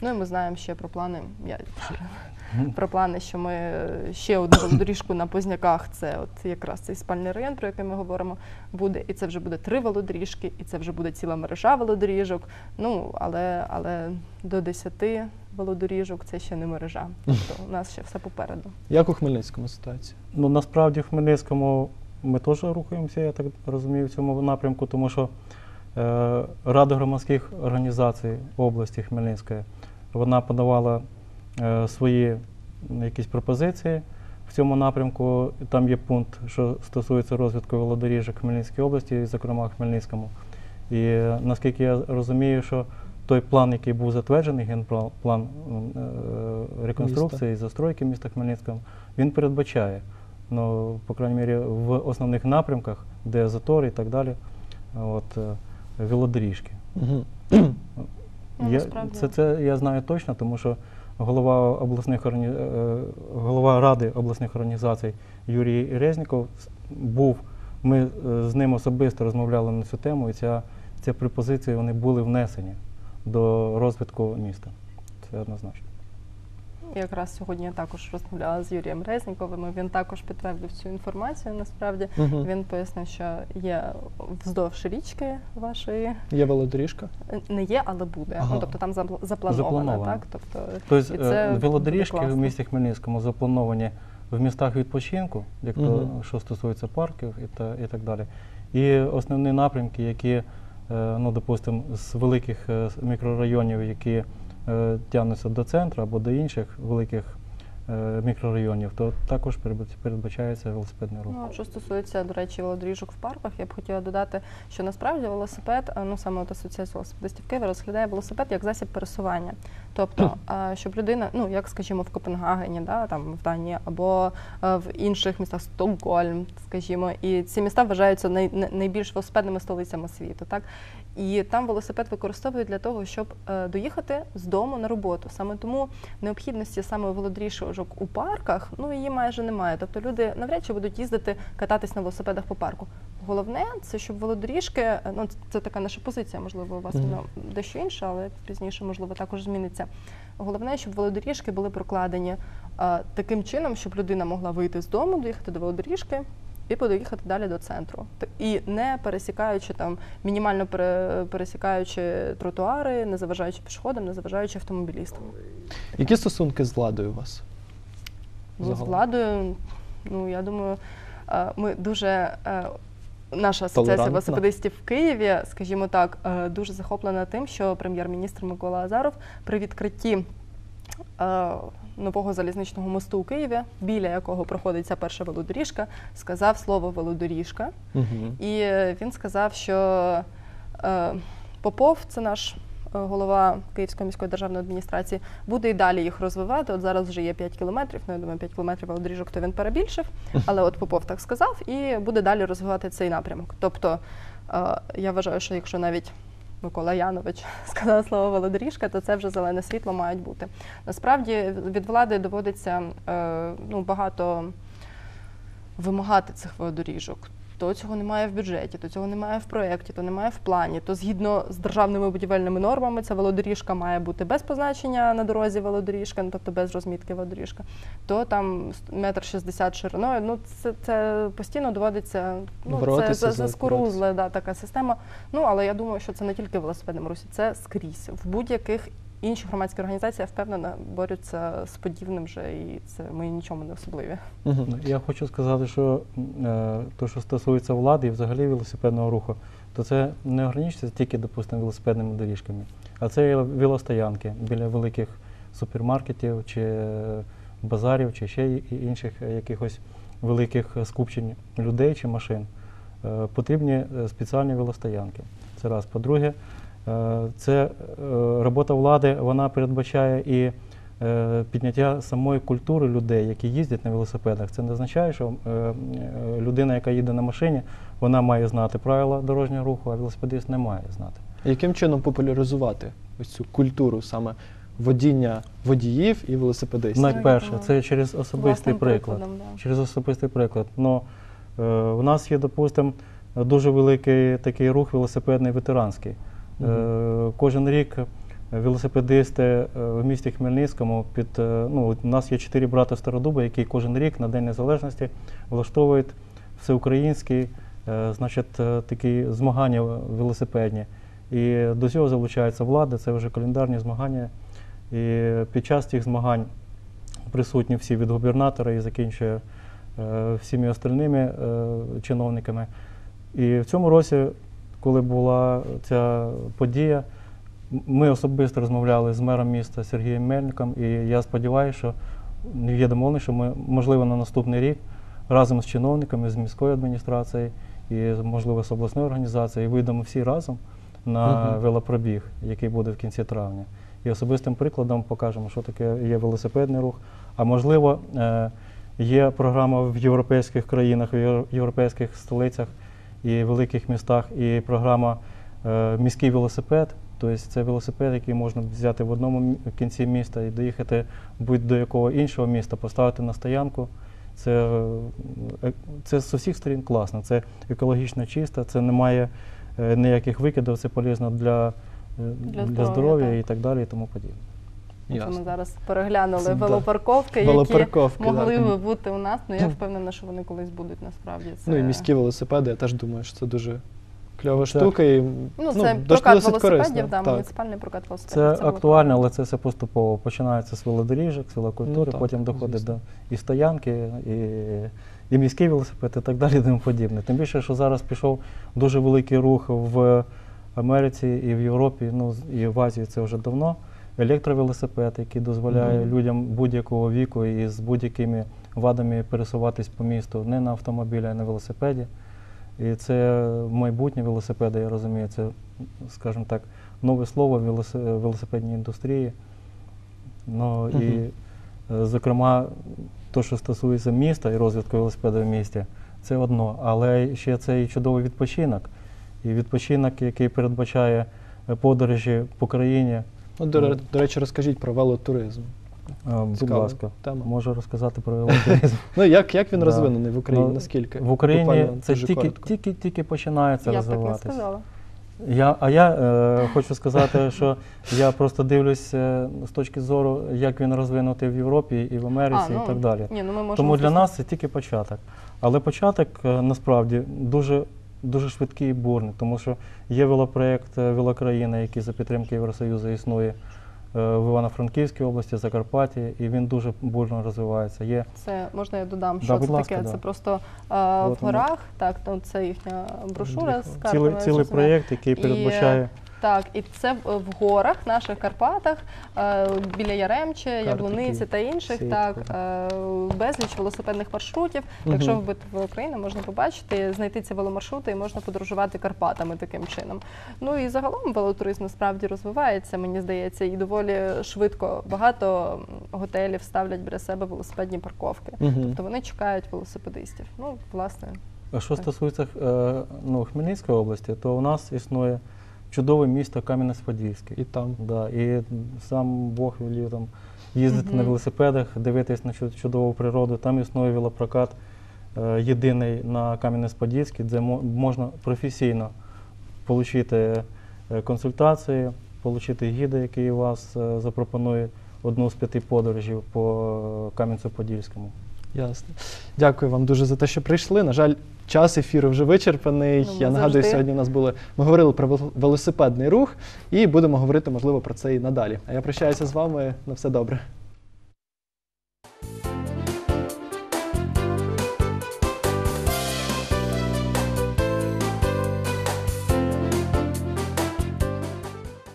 Ну і ми знаємо ще про плани. Я про плани, що ми е, ще одну велодоріжку на Позняках. Це от якраз цей спальний район, про який ми говоримо, буде. І це вже буде три велодоріжки, і це вже буде ціла мережа велодоріжок. Ну але але до 10 велодоріжок це ще не мережа. Тобто у нас ще все попереду. Як у Хмельницькому ситуація? Ну насправді в Хмельницькому ми теж рухаємося, я так розумію, в цьому напрямку, тому що е, Рада громадських організацій області Хмельницької вона подавала е, свої якісь пропозиції в цьому напрямку. Там є пункт, що стосується розвитку велодоріжок Хмельницької області, зокрема Хмельницькому. І е, наскільки я розумію, що той план, який був затверджений, генплан е, реконструкції і застройки міста Хмельницького, він передбачає, ну, по крайній мірі, в основних напрямках, де затори і так далі, от, велодоріжки. Ну, Я, це, це я знаю точно, тому що голова обласних органі... е, голова ради обласних організацій Юрій Резніков був. Ми е, з ним особисто розмовляли на цю тему, і ця, ці пропозиції вони були внесені до розвитку міста. Це однозначно. Якраз сьогодні я також розмовляла з Юрієм Резніковим. і Він також підтвердив цю інформацію. Насправді Угу. він пояснив, що є вздовж річки вашої Є велодоріжка? не є, але буде. Ага. Ну тобто там запл- заплановано, Заплановано. так. Тобто Тобто І це е, буде велодоріжки в класно. місті Хмельницькому заплановані в містах відпочинку, як то, Мгм. що стосується парків і, та, і так далі. І основні напрямки, які, е, ну, допустимо, з великих е, с- мікрорайонів, які е, тягнуться до центру або до інших великих е, мікрорайонів, то також передбачається велосипедний рух. Ну, що стосується, до речі, велодоріжок в парках, я б хотіла додати, що насправді велосипед, ну саме от асоціація велосипедистів Києва розглядає велосипед як засіб пересування. Тобто, щоб людина, ну як скажімо, в Копенгагені, да, там в Данії, або в інших містах Стокгольм, скажімо, і ці міста вважаються най, най- найбільш велосипедними столицями світу. Так? І там велосипед використовують для того, щоб е, доїхати з дому на роботу. Саме тому необхідності саме велодоріжок у парках, ну її майже немає. Тобто люди навряд чи будуть їздити кататись на велосипедах по парку. Головне це щоб велодоріжки, е, ну це- така наша позиція, можливо, у вас вона дещо інша, але пізніше можливо також зміниться. Головне, щоб велодоріжки були прокладені е, таким чином, щоб людина могла вийти з дому, доїхати до велодоріжки. І подоїхати далі до центру. І не пересікаючи там, мінімально пере- пересікаючи тротуари, не заважаючи пішоходам, не заважаючи автомобілістам. Які стосунки з владою у вас? Ну, з владою, ну я думаю, е, ми дуже. е, Наша асоціація велосипедистів в Києві, скажімо так, е, дуже захоплена тим, що прем'єр-міністр Микола Азаров при відкритті нового залізничного мосту у Києві, біля якого проходить ця перша велодоріжка, сказав слово велодоріжка. Угу. І він сказав, що е, Попов, це наш голова Київської міської державної адміністрації, буде і далі їх розвивати. От зараз вже є 5 кілометрів. Ну я думаю, 5 кілометрів велодоріжок, то він перебільшив. Але от Попов так сказав, і буде далі розвивати цей напрямок. Тобто е, я вважаю, що якщо навіть Микола Янович сказав слово велодоріжка, то це вже зелене світло мають бути. Насправді від влади доводиться е, ну, багато вимагати цих велодоріжок. То цього немає в бюджеті, то цього немає в проєкті, то немає в плані. То згідно з державними будівельними нормами, ця велодоріжка має бути без позначення на дорозі велодоріжка, ну, тобто без розмітки велодоріжка. То там метр шістдесят шириною. Ну це, це постійно доводиться. Ну це Боротися за, за- за да, така система. Ну але я думаю, що це не тільки в велосипедному русі, це скрізь в будь-яких. Інші громадські організації, я впевнена, борються з подібним же, і це ми нічому не особливі. Я хочу сказати, що е, то, що стосується влади і взагалі велосипедного руху, то це не ограничується тільки, допустимо, велосипедними доріжками, а це і велостоянки біля великих супермаркетів чи е, базарів, чи ще інших е, якихось великих е, скупчень людей чи машин. Потрібні спеціальні велостоянки. Це раз. По-друге, це е, робота влади, вона передбачає і е, підняття самої культури людей, які їздять на велосипедах. Це не означає, що е, е, людина, яка їде на машині, вона має знати правила дорожнього руху, а велосипедист не має знати. Яким чином популяризувати ось цю культуру саме водіння водіїв і велосипедистів? Найперше, це через особистий приклад. Через особистий приклад. Ну, е, у нас є, допустимо, дуже великий такий рух велосипедний ветеранський. Е, кожен рік велосипедисти е, в місті Хмельницькому під е, ну, у нас є чотири брати Стародуба, які кожен рік на День Незалежності влаштовують всеукраїнські е, значить, такі змагання велосипедні. І до цього залучається влада, це вже календарні змагання. І під час цих змагань присутні всі від губернатора і закінчує всіми остальними чиновниками. І в цьому році, коли була ця подія, ми особисто розмовляли з мером міста Сергієм Мельником, і я сподіваюся, що є домовленість, що ми, можливо, на наступний рік разом з чиновниками з міської адміністрації і, можливо, з обласною організацією вийдемо всі разом на Мгм. велопробіг, який буде в кінці травня. І особистим прикладом покажемо, що таке є велосипедний рух. А можливо, е, є програма в європейських країнах, в європейських столицях і великих містах, і програма е, міський велосипед. Тобто це велосипед, який можна взяти в одному кінці міста і доїхати будь-до якого іншого міста, поставити на стоянку. Це, е, це з усіх сторін класно. Це екологічно чисто, це немає е, ніяких викидів, це полезно для, Для для, здоров'я, і так далі, і тому подібне. Це ми зараз переглянули Це, да. велопарковки, які Велопарковки, могли да. би бути у нас. Ну я впевнена, що вони колись будуть насправді. Це... Ну і міські велосипеди, я теж думаю, що це дуже кльова штука. І, Ну, це дос- прокат велосипедів, корисно. да, Так. муніципальний прокат велосипедів. Це було актуально, але це все поступово. Починається з велодоріжок, з велокультури, Ну, так, потім доходить звісно. до і стоянки, і, і міський велосипед, і так далі, і тому подібне. Тим більше, що зараз пішов дуже великий рух в Америці і в Європі, ну і в Азії це вже давно. Електровелосипед, який дозволяє Мгм. людям будь-якого віку і з будь-якими вадами пересуватись по місту не на автомобілі, а на велосипеді. І це майбутнє велосипеди, я розумію, це, скажімо так, нове слово в велоси- велосипедній індустрії. Ну, і, Мгм. е, зокрема, те, що стосується міста і розвитку велосипеду в місті, це одно. Але ще це і чудовий відпочинок. І відпочинок, який передбачає е, подорожі по країні. Ну, до, ре- до речі, розкажіть про велотуризм. Е, Будь Цікава ласка, тема. можу розказати про велотуризм. Ну як, як він Да. розвинений в Україні? Ну, Наскільки? В Україні Буквально це дуже тільки, коротко. тільки, тільки починається Я б так не розвиватися. сказала. Я, а я е, хочу сказати, що я просто дивлюсь е, з точки зору, як він розвинутий в Європі і в Америці, А, ну, і так далі. Ні, ну ми можемо Тому для просто- нас це тільки початок. Але початок е, насправді дуже, дуже швидкий і бурний, тому що є велопроєкт е, Велокраїна, який за підтримки Євросоюзу існує е, в Івано-Франківській області, Закарпатті, і він дуже бурно розвивається. Є Це можна я додам, Да, що це ласка, таке? да. Це просто а, в горах, так, ну, це їхня брошура з картами. цілий, цілий проєкт, який І, передбачає. Так, і це в, горах, наших Карпатах, е, біля Яремче, Яблуниці та інших, так, е, безліч велосипедних маршрутів. Мгм. Якщо вбити в Україну, можна побачити, знайти ці веломаршрути і можна подорожувати Карпатами таким чином. Ну і загалом велотуризм насправді розвивається, мені здається, і доволі швидко багато готелів ставлять біля себе велосипедні парковки. Мгм. Тобто вони чекають велосипедистів. Ну, власне, А Що стосується е, ну, Хмельницької області, то у нас існує чудове місто Кам'янець-Подільський. І там. Да, і сам Бог велів там їздити Мгм. на велосипедах, дивитись на чудову природу. Там існує велопрокат е, єдиний на Кам'янець-Подільський, де мо- можна професійно отримати консультації, отримати гіда, який вас е, запропонує одну з п'яти подорожів по Кам'янцю-Подільському. Ясно. Дякую вам дуже за те, що прийшли. На жаль, час ефіру вже вичерпаний. Ну, Я нагадую, завжди. сьогодні у нас були. Ми говорили про вел- велосипедний рух і будемо говорити, можливо, про це і надалі. А я прощаюся з вами. На все добре.